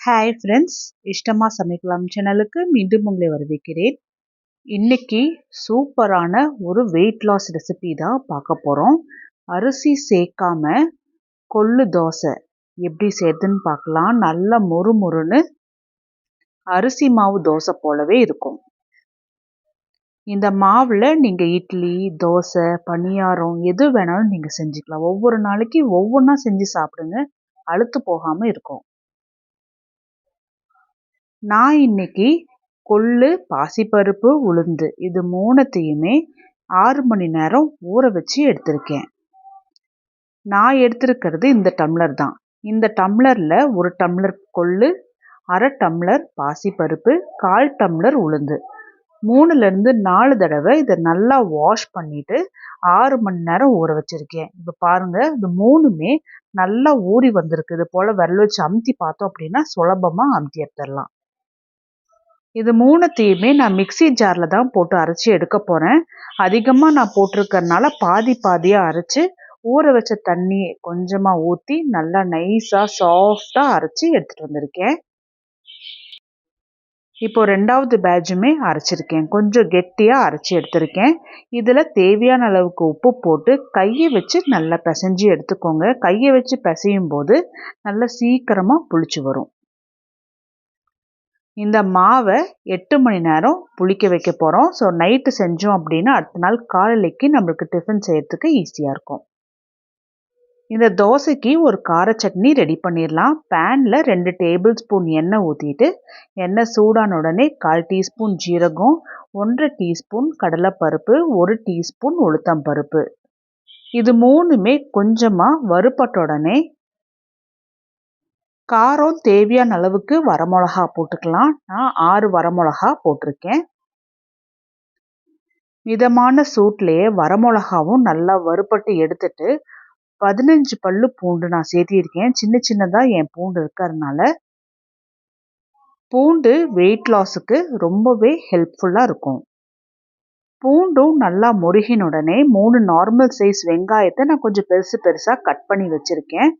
Hi friends இஷ்டமாக சமைக்கலாம் சேனலுக்கு மீண்டும் உங்களை வரவேற்கிறேன். இன்றைக்கி சூப்பரான ஒரு வெயிட் லாஸ் ரெசிபி தான் பார்க்க போகிறோம் அரிசி சேர்க்காம கொள்ளு தோசை எப்படி சேர்த்துன்னு பார்க்கலாம். நல்ல மொறு மொறுன்னு அரிசி மாவு தோசை போலவே இருக்கும். இந்த மாவில் நீங்கள் இட்லி தோசை பணியாரம் எது வேணாலும் நீங்கள் செஞ்சுக்கலாம். ஒவ்வொரு நாளைக்கு ஒவ்வொன்றா செஞ்சு சாப்பிடுங்க. அழுத்து போகாமல் இருக்கும். நான் இன்னைக்கு கொள்ளு பாசிப்பருப்பு உளுந்து இது மூணுத்தையுமே ஆறு மணி நேரம் ஊற வச்சு எடுத்திருக்கேன். நான் எடுத்திருக்கிறது இந்த டம்ளர் தான். இந்த டம்ளரில் ஒரு டம்ளர் கொள்ளு அரை டம்ளர் பாசிப்பருப்பு கால் டம்ளர் உளுந்து. மூணுலேருந்து நாலு தடவை இதை நல்லா வாஷ் பண்ணிவிட்டு ஆறு மணி நேரம் ஊற வச்சுருக்கேன். இப்போ பாருங்கள் இது மூணுமே நல்லா ஊறி வந்திருக்கு. இது போல் விரல் வச்சு அமுத்தி பார்த்தோம் அப்படின்னா சுலபமாக அமுத்தி எடுத்துடலாம். இது மூணுத்தையுமே நான் மிக்சி ஜாரில் தான் போட்டு அரைச்சி எடுக்க போகிறேன் அதிகமாக நான் போட்டிருக்கறனால பாதி பாதியாக அரைச்சி ஊற வச்ச தண்ணி கொஞ்சமாக ஊற்றி நல்லா நைஸாக சாஃப்டாக அரைச்சி எடுத்துகிட்டு வந்திருக்கேன். இப்போ ரெண்டாவது பேட்சுமே அரைச்சிருக்கேன். கொஞ்சம் கெட்டியாக அரைச்சி எடுத்திருக்கேன். இதில் தேவையான அளவுக்கு உப்பு போட்டு கையை வச்சு நல்லா பிசைஞ்சு எடுத்துக்கோங்க. கையை வச்சு பிசையும் போது நல்லா சீக்கிரமாக புளிச்சு வரும். இந்த மாவை எட்டு மணி நேரம் புளிக்க வைக்க போகிறோம் ஸோ நைட்டு செஞ்சோம் அப்படின்னா அடுத்த நாள் காலையிலைக்கு நம்மளுக்கு டிஃபன் செய்யறதுக்கு ஈஸியாக இருக்கும். இந்த தோசைக்கு ஒரு கார சட்னி ரெடி பண்ணிடலாம். பேனில் ரெண்டு டேபிள் ஸ்பூன் எண்ணெய் ஊற்றிட்டு எண்ணெய் சூடான உடனே கால் டீஸ்பூன் ஜீரகம் ஒன்றரை டீஸ்பூன் கடலைப்பருப்பு ஒரு டீஸ்பூன் உளுத்தம்பருப்பு. இது மூணுமே கொஞ்சமாக வறுப்பட்ட உடனே காரம் தேவையான அளவுக்கு வரமிளகா போட்டுக்கலாம். நான் ஆறு வரமிளகா போட்டிருக்கேன். மிதமான சூட்லேயே வரமிளகாவும் நல்லா வறுப்பட்டு எடுத்துட்டு பதினஞ்சு பல்லு பூண்டு நான் சேர்த்திருக்கேன். சின்ன சின்னதாக என் பூண்டு இருக்கிறதுனால. பூண்டு வெயிட் லாஸுக்கு ரொம்பவே ஹெல்ப்ஃபுல்லாக இருக்கும். பூண்டும் நல்லா முருகினுடனே மூணு நார்மல் சைஸ் வெங்காயத்தை நான் கொஞ்சம் பெருசு பெருசாக கட் பண்ணி வச்சுருக்கேன்.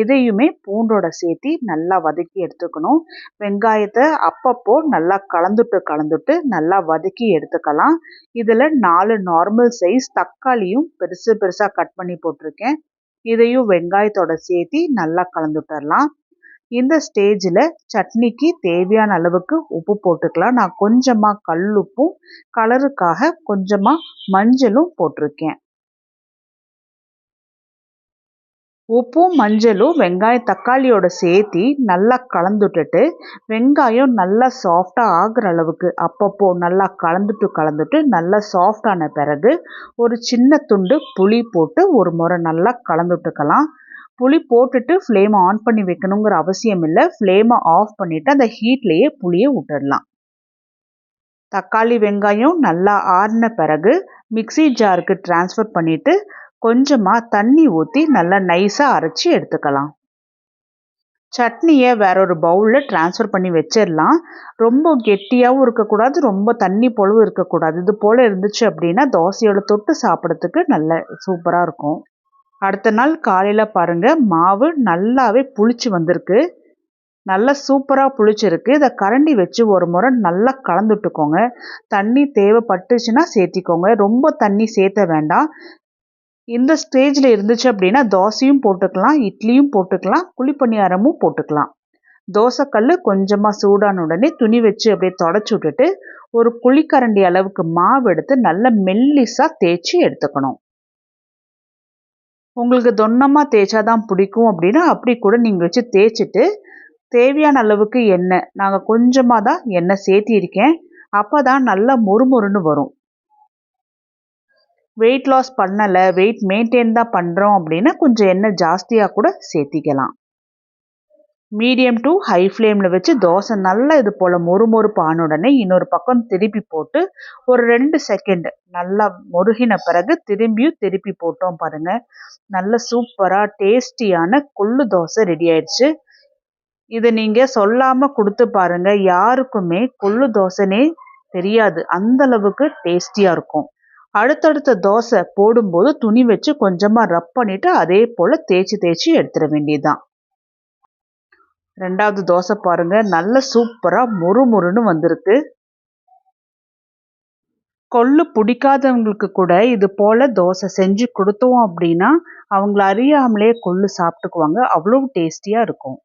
இதையுமே பூண்டோட சேர்த்தி நல்லா வதக்கி எடுத்துக்கணும். வெங்காயத்தை அப்பப்போ நல்லா கலந்துட்டு கலந்துட்டு நல்லா வதக்கி எடுத்துக்கலாம். இதில் நாலு நார்மல் சைஸ் தக்காளியும் பெருசு பெருசாக கட் பண்ணி போட்டிருக்கேன். இதையும் வெங்காயத்தோட சேர்த்தி நல்லா கலந்துட்டுடலாம் இந்த ஸ்டேஜில் சட்னிக்கு தேவையான அளவுக்கு உப்பு போட்டுக்கலாம். நான் கொஞ்சமாக கல்லுப்பும் கலருக்காக கொஞ்சமாக மஞ்சளும் போட்டிருக்கேன். உப்பும் மஞ்சளும் வெங்காயம் தக்காளியோட சேர்த்தி நல்லா கலந்துட்டுட்டு வெங்காயம் நல்லா சாஃப்டாக ஆகிற அளவுக்கு அப்பப்போ நல்லா கலந்துட்டு கலந்துட்டு நல்லா சாஃப்டான பிறகு ஒரு சின்ன துண்டு புளி போட்டு ஒரு முறை நல்லா கலந்துட்டுக்கலாம். புளி போட்டுட்டு ஃப்ளேமை ஆன் பண்ணி வைக்கணுங்கிற அவசியம் இல்லை. ஃப்ளேமை ஆஃப் பண்ணிவிட்டு அந்த ஹீட்லேயே புளியை விட்டுடலாம் தக்காளி வெங்காயம் நல்லா ஆறின பிறகு மிக்சி ஜாருக்கு டிரான்ஸ்ஃபர் பண்ணிவிட்டு கொஞ்சமாக தண்ணி ஊற்றி நல்லா நைஸாக அரைச்சி எடுத்துக்கலாம். சட்னியை வேற ஒரு பவுலில் ட்ரான்ஸ்ஃபர் பண்ணி வச்சிடலாம். ரொம்ப கெட்டியாகவும் இருக்கக்கூடாது ரொம்ப தண்ணி போலவும் இருக்கக்கூடாது. இது போல் இருந்துச்சு அப்படின்னா தோசையோட தொட்டு சாப்பிட்றதுக்கு நல்ல சூப்பராக இருக்கும். அடுத்த நாள் காலையில் பாருங்கள் மாவு நல்லாவே புளிச்சு வந்திருக்கு. நல்லா சூப்பராக புளிச்சிருக்கு. இதை கரண்டி வச்சு ஒரு முறை நல்லா கலந்துட்டுக்கோங்க தண்ணி தேவைப்பட்டுச்சுன்னா சேர்த்திக்கோங்க. ரொம்ப தண்ணி சேர்த்த வேண்டாம். இந்த ஸ்டேஜில் இருந்துச்சு அப்படின்னா தோசையும் போட்டுக்கலாம் இட்லியும் போட்டுக்கலாம் குழிப்பணியாரமும் போட்டுக்கலாம். தோசைக்கல் கொஞ்சமாக சூடான உடனே துணி வச்சு அப்படியே தொடச்சி விட்டுட்டு ஒரு குழிக்கரண்டி அளவுக்கு மாவு எடுத்து நல்லா மெல்லிஸாக தேய்ச்சி எடுத்துக்கணும். உங்களுக்கு தொன்னமாக தேய்ச்சா தான் பிடிக்கும் அப்படின்னா அப்படி கூட நீங்கள் வச்சு தேய்ச்சிட்டு தேவையான அளவுக்கு எண்ணெய் நாங்கள் கொஞ்சமாக தான் எண்ணெய் சேர்த்திருக்கேன் அப்போ தான் நல்லா மொறுமொறுன்னு வரும். வெயிட் லாஸ் பண்ணலை வெயிட் மெயின்டைன் தான் பண்ணுறோம் அப்படின்னா கொஞ்சம் எண்ணெய் ஜாஸ்தியாக கூட சேர்த்திக்கலாம். மீடியம் டு ஹை ஃப்ளேமில் வச்சு தோசை நல்லா இது போல் மொறுமொறுப்பு ஆன உடனே இன்னொரு பக்கம் திருப்பி போட்டு ஒரு ரெண்டு செகண்ட் நல்லா மொருகின பிறகு திரும்பியும் திருப்பி போட்டோம் பாருங்கள் நல்ல சூப்பராக டேஸ்டியான கொள்ளு தோசை ரெடி ஆயிடுச்சு. இதை நீங்கள் சொல்லாமல் கொடுத்து பாருங்கள் யாருக்குமே கொள்ளு தோசைனே தெரியாது. அந்த அளவுக்கு டேஸ்டியாக இருக்கும். அடுத்தடுத்த தோசை போடும்போது துணி வச்சு கொஞ்சமாக ரப் பண்ணிவிட்டு அதே போல் தேய்ச்சி தேய்ச்சி எடுத்துட வேண்டியதுதான். ரெண்டாவது தோசை பாருங்கள் நல்ல சூப்பராக மொறு மொறுன்னு வந்திருக்கு. கொள்ளு பிடிக்காதவங்களுக்கு கூட இது போல் தோசை செஞ்சு கொடுத்தோம் அப்படின்னா அவங்கள அறியாமலே கொள்ளு சாப்பிட்டுக்குவாங்க. அவ்வளோ டேஸ்டியாக இருக்கும்.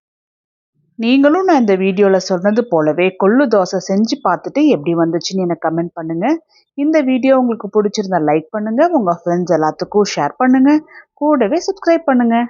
நீங்களும் நான் இந்த வீடியோவில் சொன்னது போலவே கொள்ளு தோசை செஞ்சு பார்த்துட்டு எப்படி வந்துச்சுன்னு எனக்கு கமெண்ட் பண்ணுங்கள் இந்த வீடியோ உங்களுக்கு பிடிச்சிருந்தா லைக் பண்ணுங்கள் உங்கள் ஃப்ரெண்ட்ஸ் எல்லாத்துக்கும் ஷேர் பண்ணுங்கள் கூடவே சப்ஸ்கிரைப் பண்ணுங்கள்